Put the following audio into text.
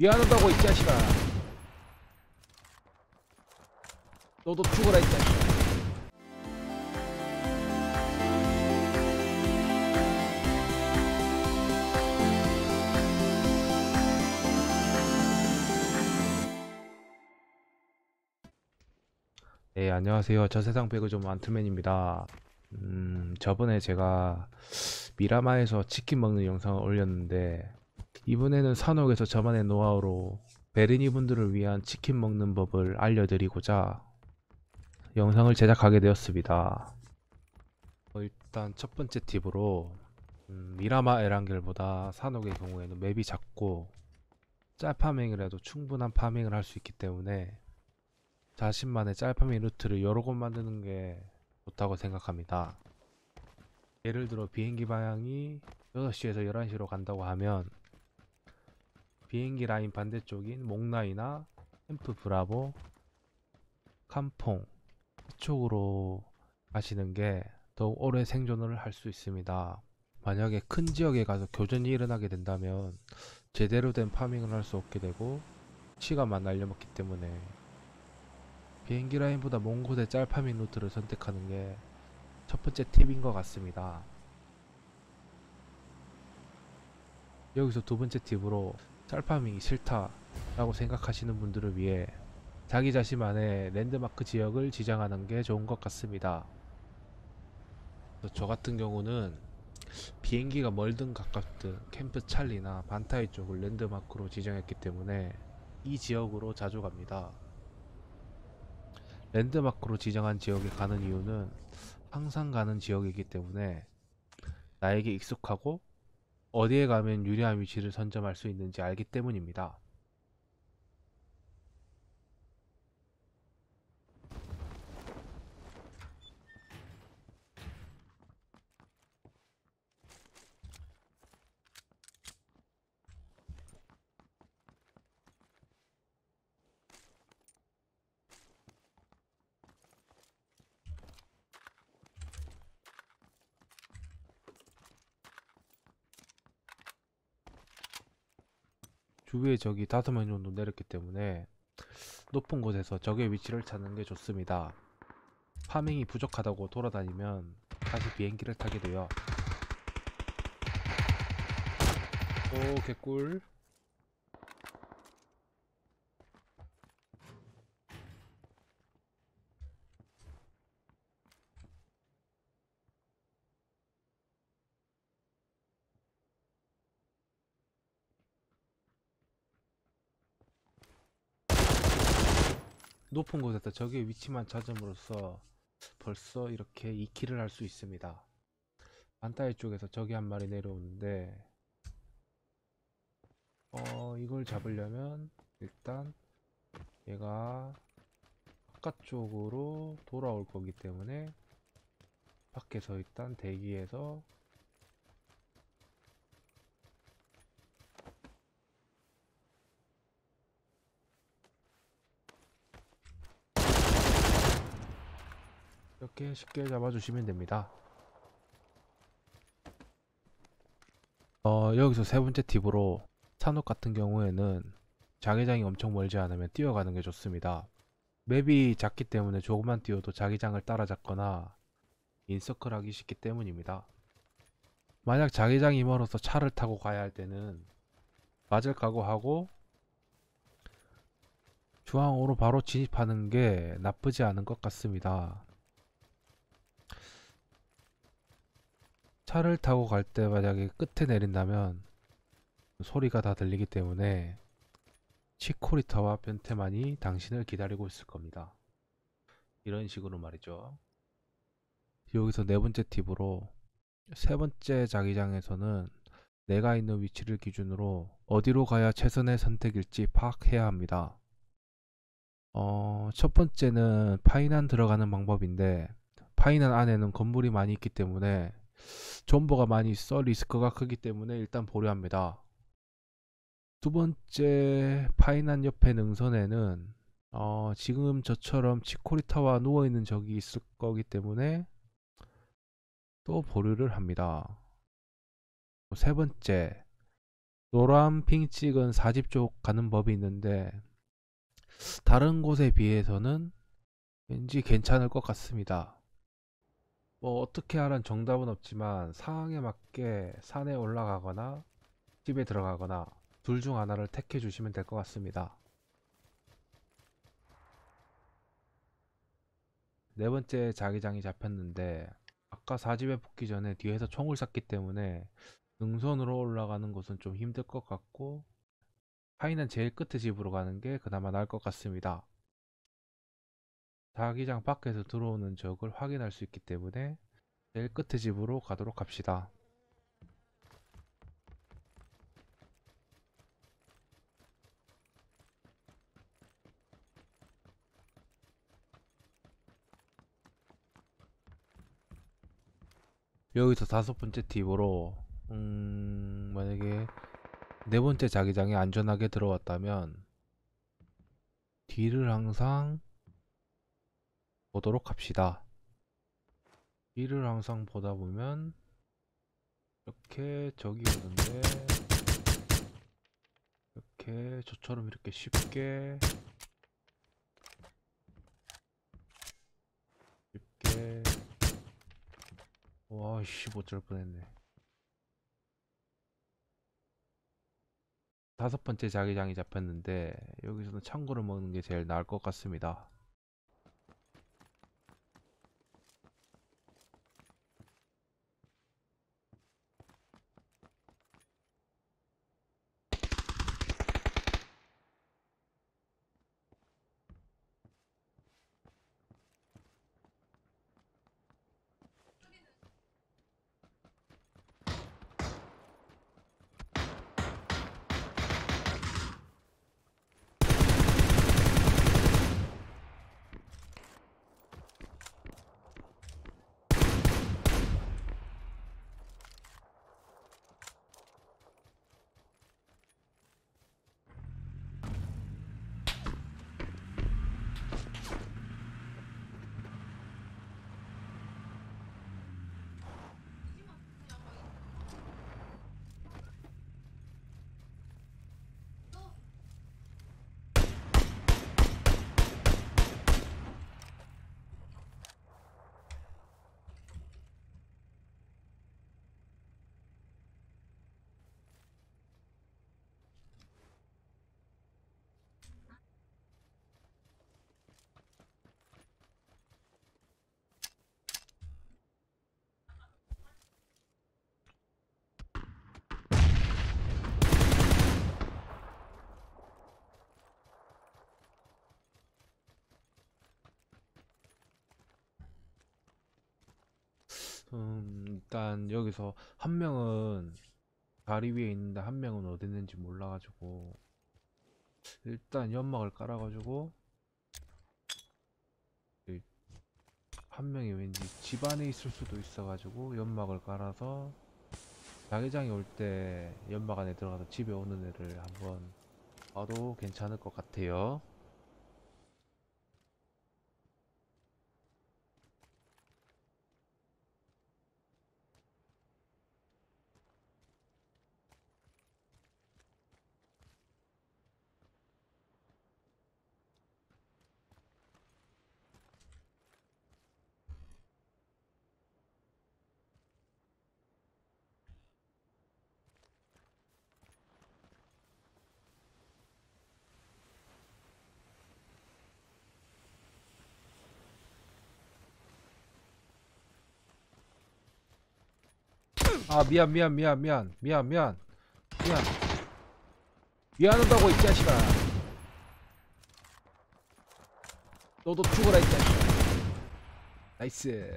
미안하다고 이 자식아. 너도 죽어라 이 자식아. 네 안녕하세요. 저 세상 배그 좀 안트맨입니다. 음 저번에 제가 미라마에서 치킨 먹는 영상을 올렸는데 이번에는 산옥에서 저만의 노하우로 베르니 분들을 위한 치킨 먹는 법을 알려드리고자 영상을 제작하게 되었습니다. 어, 일단 첫 번째 팁으로 음, 미라마 에란겔보다 산옥의 경우에는 맵이 작고 짤파밍을 해도 충분한 파밍을 할 수 있기 때문에 자신만의 짤파밍 루트를 여러 곳 만드는 게 좋다고 생각합니다. 예를 들어 비행기 방향이 6시에서 11시로 간다고 하면 비행기 라인 반대쪽인 몽라이나 캠프 브라보, 캄퐁 이쪽으로 가시는 게 더욱 오래 생존을 할 수 있습니다. 만약에 큰 지역에 가서 교전이 일어나게 된다면 제대로 된 파밍을 할 수 없게 되고 시간만 날려먹기 때문에 비행기 라인보다 먼 곳의 짤파밍 루트를 선택하는 게 첫 번째 팁인 것 같습니다. 여기서 두 번째 팁으로 짤파밍이 싫다라고 생각하시는 분들을 위해 자기 자신만의 랜드마크 지역을 지정하는 게 좋은 것 같습니다. 저 같은 경우는 비행기가 멀든 가깝든 캠프 찰리나 반타이 쪽을 랜드마크로 지정했기 때문에 이 지역으로 자주 갑니다. 랜드마크로 지정한 지역에 가는 이유는 항상 가는 지역이기 때문에 나에게 익숙하고 어디에 가면 유리한 위치를 선점할 수 있는지 알기 때문입니다. 주위에 적이 다섯 명 정도 내렸기 때문에 높은 곳에서 적의 위치를 찾는 게 좋습니다. 파밍이 부족하다고 돌아다니면 다시 비행기를 타게 돼요. 오 개꿀 높은 곳에서 적의 위치만 찾음으로써 벌써 이렇게 2킬을 할 수 있습니다. 반타이 쪽에서 적이 한 마리 내려오는데 어 이걸 잡으려면 일단 얘가 바깥쪽으로 돌아올 거기 때문에 밖에서 일단 대기해서 이렇게 쉽게 잡아주시면 됩니다. 어, 여기서 세 번째 팁으로 산옥 같은 경우에는 자기장이 엄청 멀지 않으면 뛰어가는 게 좋습니다. 맵이 작기 때문에 조금만 뛰어도 자기장을 따라잡거나 인서클 하기 쉽기 때문입니다. 만약 자기장이 멀어서 차를 타고 가야 할 때는 맞을 각오하고 중앙으로 바로 진입하는 게 나쁘지 않은 것 같습니다. 차를 타고 갈 때 만약에 끝에 내린다면 소리가 다 들리기 때문에 치코리타와 변태만이 당신을 기다리고 있을 겁니다. 이런 식으로 말이죠. 여기서 네 번째 팁으로 세 번째 자기장에서는 내가 있는 위치를 기준으로 어디로 가야 최선의 선택일지 파악해야 합니다. 어, 첫 번째는 파이난 들어가는 방법인데 파이난 안에는 건물이 많이 있기 때문에 존버가 많이 있어 리스크가 크기 때문에 일단 보류합니다. 두 번째 파이난 옆에 능선에는 어, 지금 저처럼 치코리타와 누워있는 적이 있을 거기 때문에 또 보류를 합니다. 세 번째 노란 핑 찍은 4집 쪽 가는 법이 있는데 다른 곳에 비해서는 왠지 괜찮을 것 같습니다. 뭐 어떻게 하란 정답은 없지만 상황에 맞게 산에 올라가거나 집에 들어가거나 둘 중 하나를 택해 주시면 될 것 같습니다. 네 번째 자기장이 잡혔는데 아까 4집에 붙기 전에 뒤에서 총을 쐈기 때문에 능선으로 올라가는 곳은 좀 힘들 것 같고 하이는 제일 끝에 집으로 가는 게 그나마 나을 것 같습니다. 자기장 밖에서 들어오는 적을 확인할 수 있기 때문에 제일 끝에 집으로 가도록 합시다. 여기서 다섯 번째 팁으로 음, 만약에 네 번째 자기장에 안전하게 들어왔다면 뒤를 항상 보도록 합시다. 뒤를 항상 보다 보면 이렇게 적이 오는데 이렇게 저처럼 이렇게 쉽게 쉽게 와씨 못절 뻔했네. 다섯 번째 자기장이 잡혔는데 여기서는 창고를 먹는 게 제일 나을 것 같습니다. 음, 일단 여기서 한 명은 다리 위에 있는데 한 명은 어디 있는지 몰라가지고 일단 연막을 깔아가지고 이- 한 명이 왠지 집 안에 있을 수도 있어가지고 연막을 깔아서 자기장이 올 때 연막 안에 들어가서 집에 오는 애를 한번 봐도 괜찮을 것 같아요. 아 미안 미안 미안 미안 미안 미안. 미안. 미안하다고 이 자식아. 너도 죽어라 이 자식아. 나이스